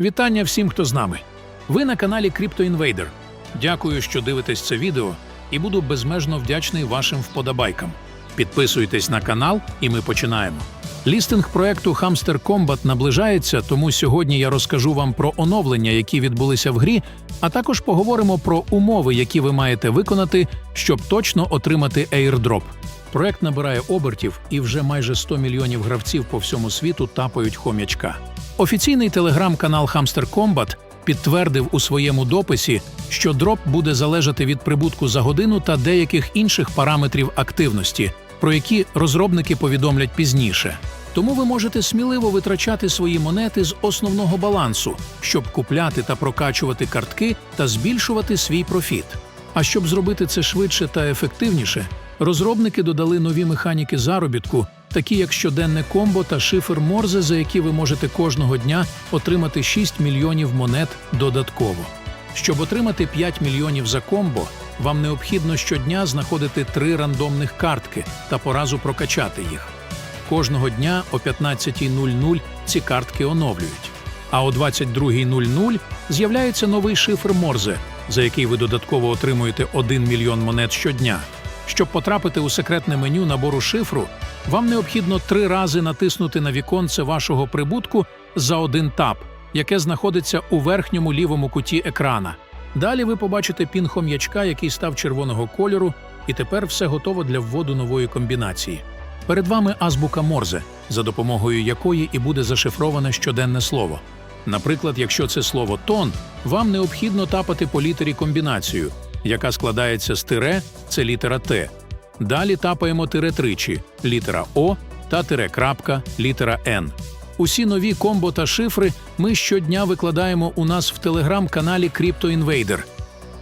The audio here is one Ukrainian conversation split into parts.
Вітання всім, хто з нами. Ви на каналі Crypto Invader. Дякую, що дивитесь це відео, і буду безмежно вдячний вашим вподобайкам. Підписуйтесь на канал, і ми починаємо. Лістинг проекту Hamster Combat наближається, тому сьогодні я розкажу вам про оновлення, які відбулися в грі, а також поговоримо про умови, які ви маєте виконати, щоб точно отримати airdrop. Проект набирає обертів, і вже майже 100 мільйонів гравців по всьому світу тапають хом'ячка. Офіційний телеграм-канал Hamster Combat підтвердив у своєму дописі, що дроп буде залежати від прибутку за годину та деяких інших параметрів активності, про які розробники повідомлять пізніше. Тому ви можете сміливо витрачати свої монети з основного балансу, щоб купляти та прокачувати картки та збільшувати свій профіт. А щоб зробити це швидше та ефективніше, розробники додали нові механіки заробітку, такі як щоденне комбо та шифр Морзе, за які ви можете кожного дня отримати 6 мільйонів монет додатково. Щоб отримати 5 мільйонів за комбо, вам необхідно щодня знаходити три рандомних картки та по разу прокачати їх. Кожного дня о 15.00 ці картки оновлюють. А о 22.00 з'являється новий шифр Морзе, за який ви додатково отримуєте 1 мільйон монет щодня. Щоб потрапити у секретне меню набору шифру, вам необхідно три рази натиснути на віконце вашого прибутку за один тап, яке знаходиться у верхньому лівому куті екрана. Далі ви побачите пін хом'ячка, який став червоного кольору, і тепер все готово для вводу нової комбінації. Перед вами азбука Морзе, за допомогою якої і буде зашифроване щоденне слово. Наприклад, якщо це слово тон, вам необхідно тапати по літері комбінацію, яка складається з тире це літера Т. Далі тапаємо тире тричі літера О та тире крапка літера Н. Усі нові комбо та шифри ми щодня викладаємо у нас в телеграм-каналі Crypto Invader.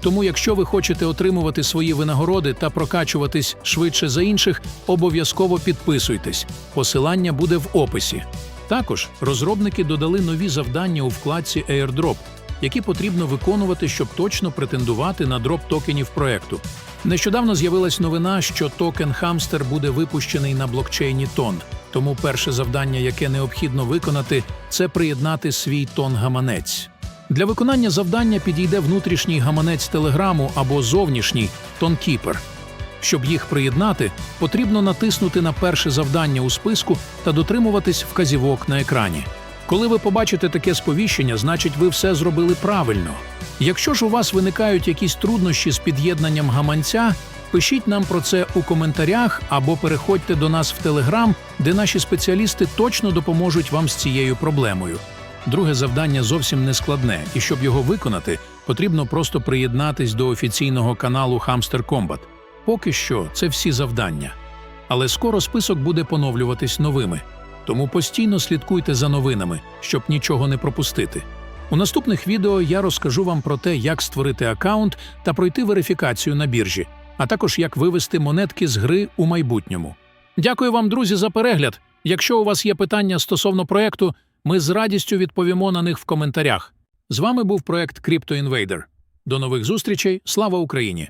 Тому, якщо ви хочете отримувати свої винагороди та прокачуватись швидше за інших, обов'язково підписуйтесь. Посилання буде в описі. Також розробники додали нові завдання у вкладці Airdrop, які потрібно виконувати, щоб точно претендувати на дроп токенів проекту. Нещодавно з'явилась новина, що токен Hamster буде випущений на блокчейні Тон. Тому перше завдання, яке необхідно виконати, це приєднати свій тон гаманець. Для виконання завдання підійде внутрішній гаманець телеграму або зовнішній тонкіпер. Щоб їх приєднати, потрібно натиснути на перше завдання у списку та дотримуватись вказівок на екрані. Коли ви побачите таке сповіщення, значить ви все зробили правильно. Якщо ж у вас виникають якісь труднощі з під'єднанням гаманця, пишіть нам про це у коментарях або переходьте до нас в Телеграм, де наші спеціалісти точно допоможуть вам з цією проблемою. Друге завдання зовсім не складне, і щоб його виконати, потрібно просто приєднатись до офіційного каналу Hamster Combat. Поки що це всі завдання. Але скоро список буде поновлюватись новими. Тому постійно слідкуйте за новинами, щоб нічого не пропустити. У наступних відео я розкажу вам про те, як створити аккаунт та пройти верифікацію на біржі, а також як вивести монетки з гри у майбутньому. Дякую вам, друзі, за перегляд. Якщо у вас є питання стосовно проекту, ми з радістю відповімо на них в коментарях. З вами був проект Crypto Invader. До нових зустрічей. Слава Україні!